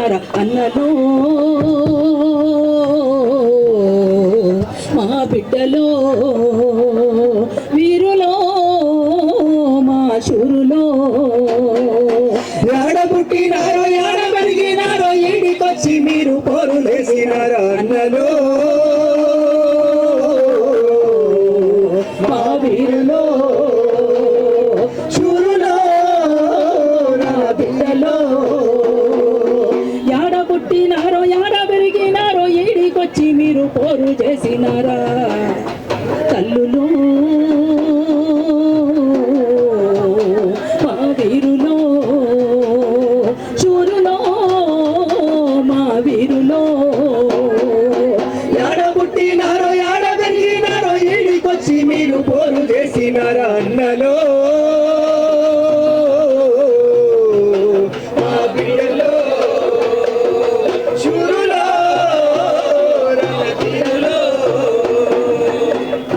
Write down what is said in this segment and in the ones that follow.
అన్నలు మా బిడ్డలో వీరులో మా శూరులో రణతీరులో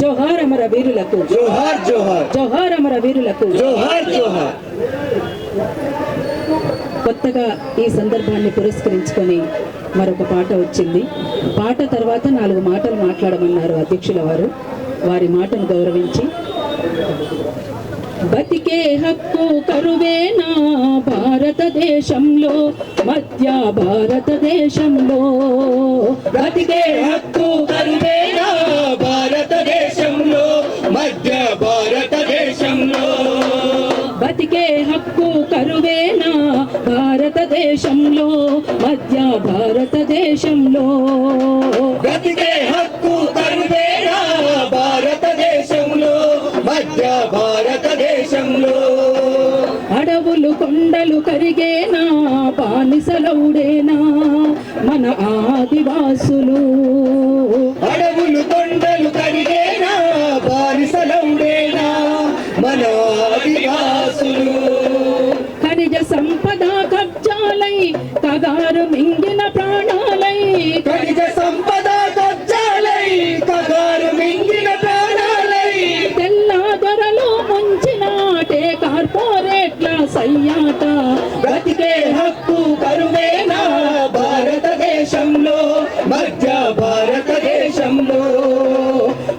జోహార్ అమర వీరులకు. జోహార్ జోహార్. జోహార్ అమర వీరులకు. జోహార్ జోహార్. కొత్తగా ఈ సందర్భాన్ని పురస్కరించుకొని మరొక పాట వచ్చింది. పాట తర్వాత నాలుగు మాటలు మాట్లాడమన్నారు అధ్యక్షుల వారు. వారి మాటను గౌరవించి బతికే హక్కు కరువేనా భారతదేశంలో మధ్య భారతదేశంలో. బతికే హక్కు కరువేనా భారతదేశంలో మధ్య భారతదేశంలో. బతికే హక్కు కరువేనా భారతదేశంలో మధ్య భారతదేశంలో. బతికే హక్కు ఖనిజ సంపద కబ్జాలై కగారు మింగిన ప్రాణాలై. ఖనిజ సంపద కబ్జాలై కగారు మింగిన ప్రాణాలై. తెల్ల దొరలు ముంచినాటే కార్పొరేట్ల సయ్యాట. బ్రతికే హక్కు కరువేనా భారతదేశంలో మధ్య భారతదేశంలో.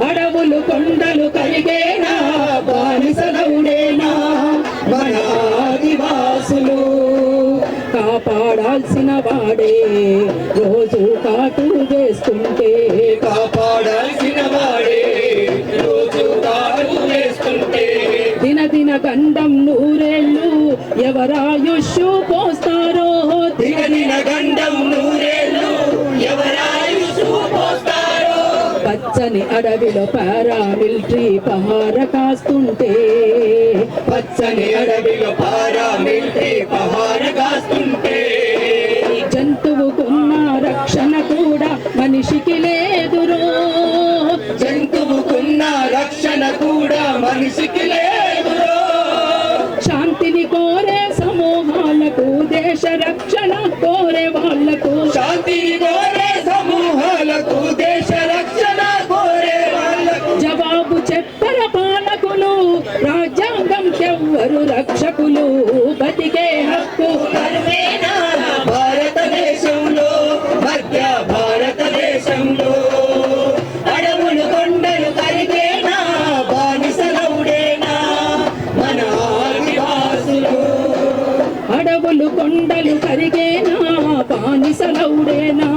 అడవులు కొండలు కరిగేనా కాపాడాల్సిన వాడే. రోజు కాటు చేస్తుంటే కాపాడాల్సిన వాడే. రోజు కాడు వేస్తుంటే దిన దిన గండం నూరేళ్ళు ఎవరాయుష్యు పోస్తారో దిగ దిన గండం పచ్చని అడవిలో పారామిలిటరీ పహార కాస్తుంటే పచ్చని అడవిలో పారామిలిటరీ పహార కాస్తుంటే. జంతువుకున్న రక్షణ కూడా మనిషికి లేదురో. జంతువుకున్న రక్షణ కూడా మనిషికి లేదురో. శాంతిని కోరే సమూహాలకు దేశ రక్షణ కోరే వాళ్ళకు. శాంతిని రక్షకులు బతికే హక్కు భారతదేశంలో మధ్య భారతదేశంలో అడవులు కొండలు కరిగేనా? బానిసలవుడేనా మన ఆదివాసులు అడవులు కొండలు కరిగేనా? బానిసలౌడేనా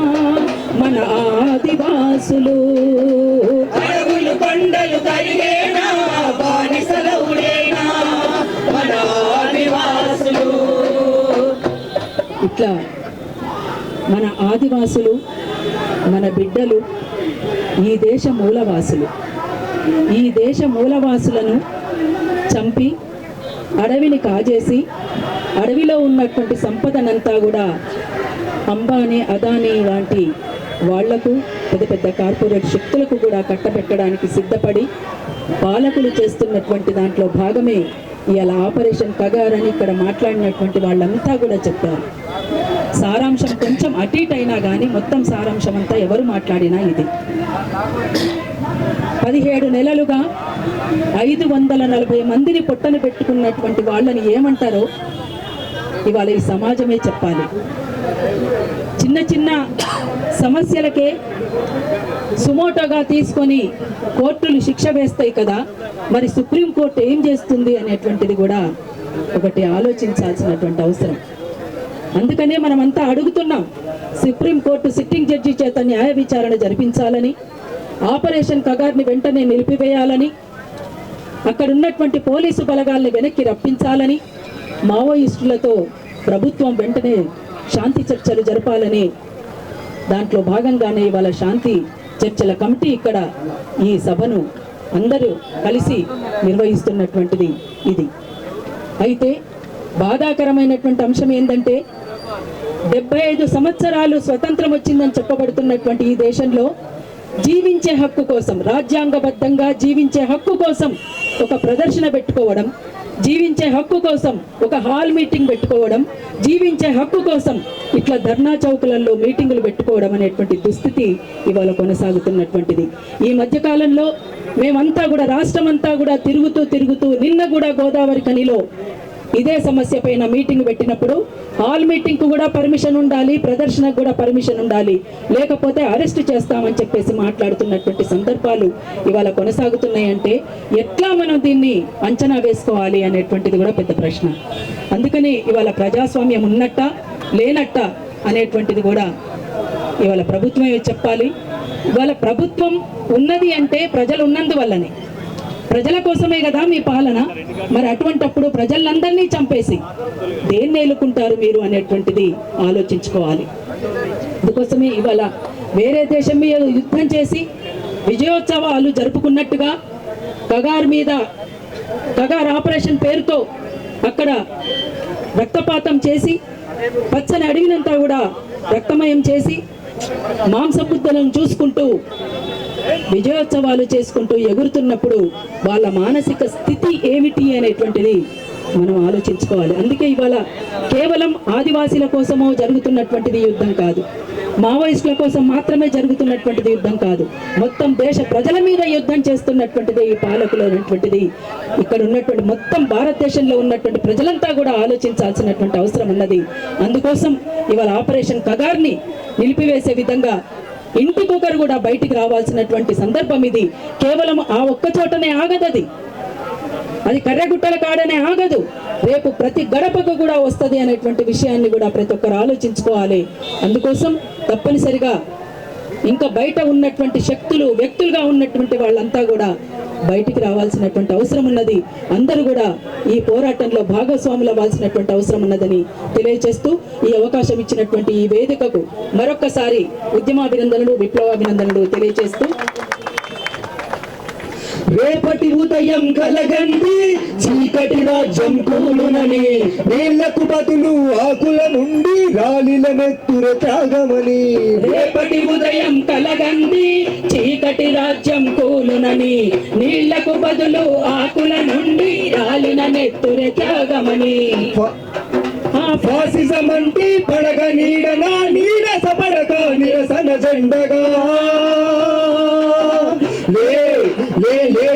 మన ఆదివాసులు. ఇట్లా మన ఆదివాసులు మన బిడ్డలు ఈ దేశ మూలవాసులు. ఈ దేశ మూలవాసులను చంపి అడవిని కాజేసి అడవిలో ఉన్నటువంటి సంపదనంతా కూడా అంబానీ అదానీ లాంటి వాళ్ళకు పెద్ద పెద్ద కార్పొరేట్ శక్తులకు కూడా కట్టబెట్టడానికి సిద్ధపడి పాలకులు చేస్తున్నటువంటి దాంట్లో భాగమే ఇలా ఆపరేషన్ కగారని ఇక్కడ మాట్లాడినటువంటి వాళ్ళంతా కూడా చెప్పారు. సారాంశం కొంచెం అటు ఇటు అయినా కానీ మొత్తం సారాంశం అంతా ఎవరు మాట్లాడినా ఇది. పదిహేడు నెలలుగా ఐదు వందల నలభై మందిని పొట్టను పెట్టుకున్నటువంటి వాళ్ళని ఏమంటారో ఇవాళ ఈ సమాజమే చెప్పాలి. చిన్న చిన్న సమస్యలకే సుమోటోగా తీసుకొని కోర్టులు శిక్ష వేస్తాయి కదా మరి సుప్రీంకోర్టు ఏం చేస్తుంది అనేటువంటిది కూడా ఒకటి ఆలోచించాల్సినటువంటి అవసరం. అందుకనే మనమంతా అడుగుతున్నాం. సుప్రీంకోర్టు సిట్టింగ్ జడ్జి చేత న్యాయ విచారణ జరిపించాలని ఆపరేషన్ కగార్ని వెంటనే నిలిపివేయాలని అక్కడ ఉన్నటువంటి పోలీసు బలగాల్ని వెనక్కి రప్పించాలని మావోయిస్టులతో ప్రభుత్వం వెంటనే శాంతి చర్చలు జరపాలని దాంట్లో భాగంగానే ఇవాళ శాంతి చర్చల కమిటీ ఇక్కడ ఈ సభను అందరూ కలిసి నిర్వహిస్తున్నటువంటిది ఇది. అయితే బాధాకరమైనటువంటి అంశం ఏంటంటే డెబ్బై ఐదు సంవత్సరాలు స్వతంత్రం వచ్చిందని చెప్పబడుతున్నటువంటి ఈ దేశంలో జీవించే హక్కు కోసం రాజ్యాంగబద్ధంగా జీవించే హక్కు కోసం ఒక ప్రదర్శన పెట్టుకోవడం జీవించే హక్కు కోసం ఒక హాల్ మీటింగ్ పెట్టుకోవడం జీవించే హక్కు కోసం ఇట్లా ధర్నా చౌకులలో మీటింగులు పెట్టుకోవడం అనేటువంటి దుస్థితి ఇవాళ కొనసాగుతున్నటువంటిది. ఈ మధ్యకాలంలో మేమంతా కూడా రాష్ట్రం అంతా కూడా తిరుగుతూ తిరుగుతూ నిన్న కూడా గోదావరి కనిలో ఇదే సమస్య పైన మీటింగ్ పెట్టినప్పుడు హాల్ మీటింగ్కు కూడా పర్మిషన్ ఉండాలి ప్రదర్శనకు కూడా పర్మిషన్ ఉండాలి. లేకపోతే అరెస్ట్ చేస్తామని చెప్పేసి మాట్లాడుతున్నటువంటి సందర్భాలు ఇవాళ కొనసాగుతున్నాయంటే ఎట్లా మనం దీన్ని అంచనా వేసుకోవాలి అనేటువంటిది కూడా పెద్ద ప్రశ్న. అందుకని ఇవాళ ప్రజాస్వామ్యం ఉన్నట్ట లేనట్ట అనేటువంటిది కూడా ఇవాళ ప్రభుత్వమే చెప్పాలి. ఇవాళ ప్రభుత్వం ఉన్నది అంటే ప్రజలు ఉన్నందువల్లనే. ప్రజల కోసమే కదా మీ పాలన? మరి అటువంటప్పుడు ప్రజలందరినీ చంపేసి దేన్ని ఏలుకుంటారు మీరు అనేటువంటిది ఆలోచించుకోవాలి. అందుకోసమే ఇవాళ వేరే దేశం మీద యుద్ధం చేసి విజయోత్సవాలు జరుపుకున్నట్టుగా కగార్ మీద కగార్ ఆపరేషన్ పేరుతో అక్కడ రక్తపాతం చేసి పచ్చని అడిగినంతా కూడా రక్తమయం చేసి మాంసబుద్ధలను చూసుకుంటూ విజయోత్సవాలు చేసుకుంటూ ఎగురుతున్నప్పుడు వాళ్ళ మానసిక స్థితి ఏమిటి అనేటువంటిది మనం ఆలోచించుకోవాలి. అందుకే ఇవాళ కేవలం ఆదివాసీల కోసమో జరుగుతున్నటువంటిది యుద్ధం కాదు. మావోయిస్టుల కోసం మాత్రమే జరుగుతున్నటువంటిది యుద్ధం కాదు. మొత్తం దేశ ప్రజల మీద యుద్ధం చేస్తున్నటువంటిది ఈ పాలకులు అనేటువంటిది ఇక్కడ ఉన్నటువంటి మొత్తం భారతదేశంలో ఉన్నటువంటి ప్రజలంతా కూడా ఆలోచించాల్సినటువంటి అవసరం ఉన్నది. అందుకోసం ఇవాళ ఆపరేషన్ కగార్ని నిలిపివేసే విధంగా ఇంటికొకరు కూడా బయటికి రావాల్సినటువంటి సందర్భం ఇది. కేవలం ఆ ఒక్క చోటనే ఆగదది. అది కర్రగుట్టల కాడనే ఆగదు. రేపు ప్రతి గడపకు కూడా వస్తుంది అనేటువంటి విషయాన్ని కూడా ప్రతి ఒక్కరు ఆలోచించుకోవాలి. అందుకోసం తప్పనిసరిగా ఇంకా బయట ఉన్నటువంటి శక్తులు వ్యక్తులుగా ఉన్నటువంటి వాళ్ళంతా కూడా బయటికి రావాల్సినటువంటి అవసరం ఉన్నది. అందరూ కూడా ఈ పోరాటంలో భాగస్వాములు అవ్వాల్సినటువంటి అవసరం ఉన్నదని తెలియజేస్తూ ఈ అవకాశం ఇచ్చినటువంటి ఈ వేదికకు మరొక్కసారి ఉద్యమాభినందనలు విప్లవాభినందనలు తెలియజేస్తూ రేపటి ఉదయం కలగండి. చీకటి రాజ్యం కూలునని నీళ్ళకు బదులు ఆకుల నుండి రాలిల నెత్తుర త్యాగమని రేపటి ఉదయం కలగంది చీకటి రాజ్యం కూలునని నీళ్ళకు బదులు ఆకుల నుండి రాలిన నెత్తురె త్యాగమని ఫాసిజం అంటే పడగ నీడన? నీరస పడక నిరసన జెండగా.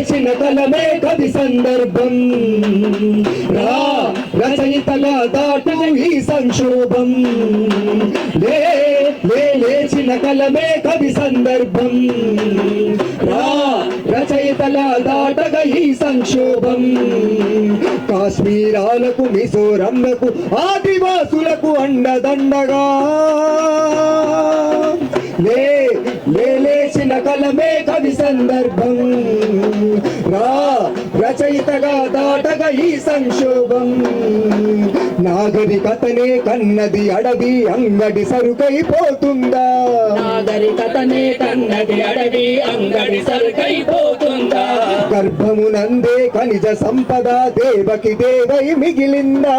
చేసిన తలమే కది సందర్భం. రా రచయితల దాటు ఈ సంక్షోభం. లే లే లేచిన కలమే కవి సందర్భం. రా రచయితల దాటగ ఈ సంక్షోభం. కాశ్మీరాలకు మిజోరంలకు ఆదివాసులకు అండదండగా. సందర్భం. రా రచయితగా దాటగా ఈ సంక్షోభం. నాగరికతనే కన్నది అడవి అంగడి సరుకైపోతుందా నాగరికతనే కన్నది అడవి అంగడి సరుకైపోతుందా గర్భమునందే ఖనిజ సంపద దేవకి దేవై మిగిలిందా?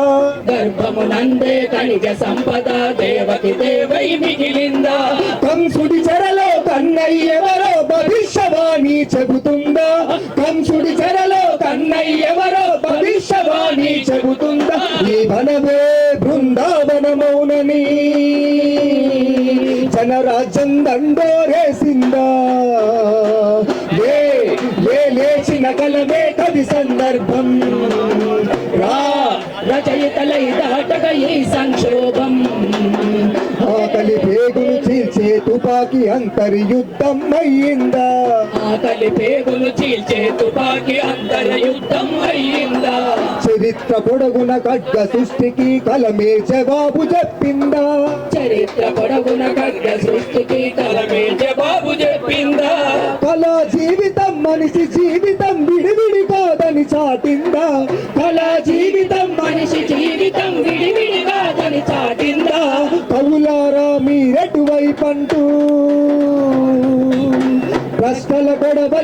గర్భమునందే ఖనిజ సంపద దేవకి దేవై మిగిలిందా? కంసుడి చెరలో కన్నయ్యెవరో భవిష్యవాణి చెబుతుందా? కంసుడి చెరలో కన్నయ్యెవరో భవిష్యవాణి చెబుతుందా? ఈ వనమే బృందావనమౌనని జనరాజ్యం దండోరేసిందా? ఏ లేచిన కలమే కవి సందర్భం. తుపాకీ అంతర్యుద్ధం అయ్యిందా? ఆకలి పేగులు చీల్చే తుపాకీ అంతర యుద్ధం అయ్యిందా? చరిత్ర పొడగున ఖడ్గ సృష్టికి కలమే జవాబు చెప్పిందా? చరిత్ర పొడవున ఖడ్గ సృష్టికి కలమే జవాబు చెప్పిందా? కళా జీవితం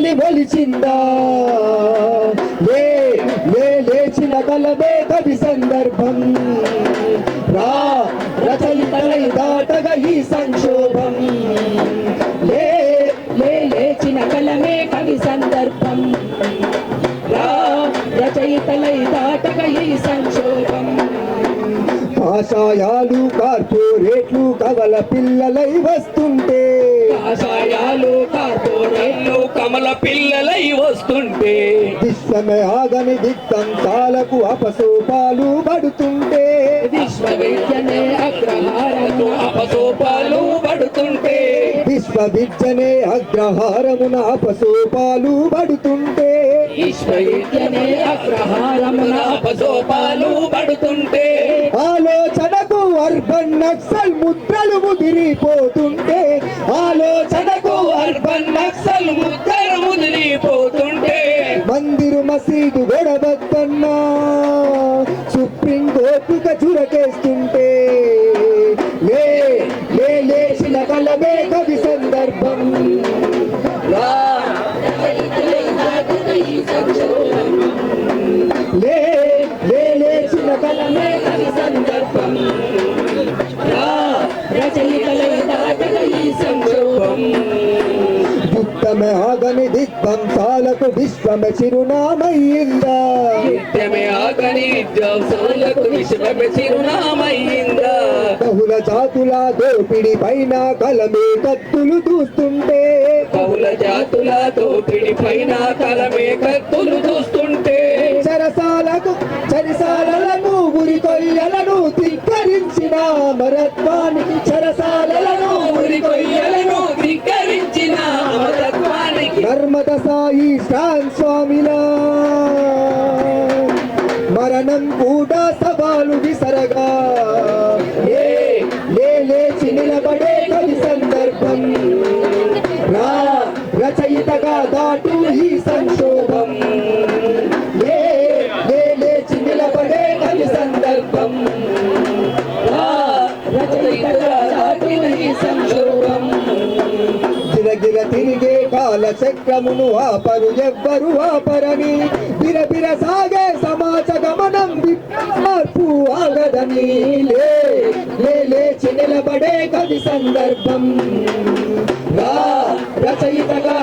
బలి బలిచిందా లే లే లేచిన కలవే కవి సందర్భం. రా రచయితలై దాటగా ఈ సంక్షోభం. లే లే లేచిన కలమే కవి సందర్భం. రా రచయితలై దాటక ఈ సంక్షోభం. కాషాయాలు కార్పొరేట్లు కవల పిల్లలై వస్తుంటే. ఆశాయాలు కమల పిల్లలై వస్తుంటే. విశ్వమే ఆగని దిక్కంతాలకు అపసోపాలు పడుతుంటే. విశ్వవిద్యనే అగ్రహారము అపసోపాలు పడుతుంటే. విశ్వవిద్యనే అగ్రహారమున అపసోపాలు పడుతుంటే. విశ్వవిద్యనే అగ్రహారమున అపసోపాలు పడుతుంటే. ఆలోచనకు అర్బన్ నక్సల్ ముద్రలు ముదిరిపోతుంటే. ఆలోచనకు అర్బన్ నక్సల్ ముదిరిపోతుంటే మందిరు మసీదు గొడవద్దన్నా. సుప్రీం కోర్టుక చురకేస్తుంటే. లే లే లేచిన కలమే కవి సందర్భం. లే లే లేచిన కలమే కవి సందర్భం. రా రచయితలై యుద్ధమే ఆగని దిగ్బంసాలకు విశ్వమే చిరునామయ్యిందా? నిత్యమే ఆగని విద్యాసములకు విశ్వమే చిరునామయ్యిందా? బహుళ జాతుల దోపిడి పైన కలమే కత్తులు దూస్తుంటే బహుళ జాతుల దోపిడి పైన కలమే కత్తులు చూస్తుంటే. చెరసాలకు చెరసాలలను ఉరి కొయ్యలను ధిక్కరించిన మరత్వానికి చెరసాలలను ఊరి కొయ్యలను ధిక్కరించిన నర్మద సాయి శ్రాన్ స్వామిలా. మరణం కూడా సవాలు విసరగా కాల ఆపరు ఎవ్వరు ఆపరని. బిరబిర సాగే సమాజ గమనం మార్పు ఆగదని. లేచి నిలబడే కవి సందర్భం. రచయితగా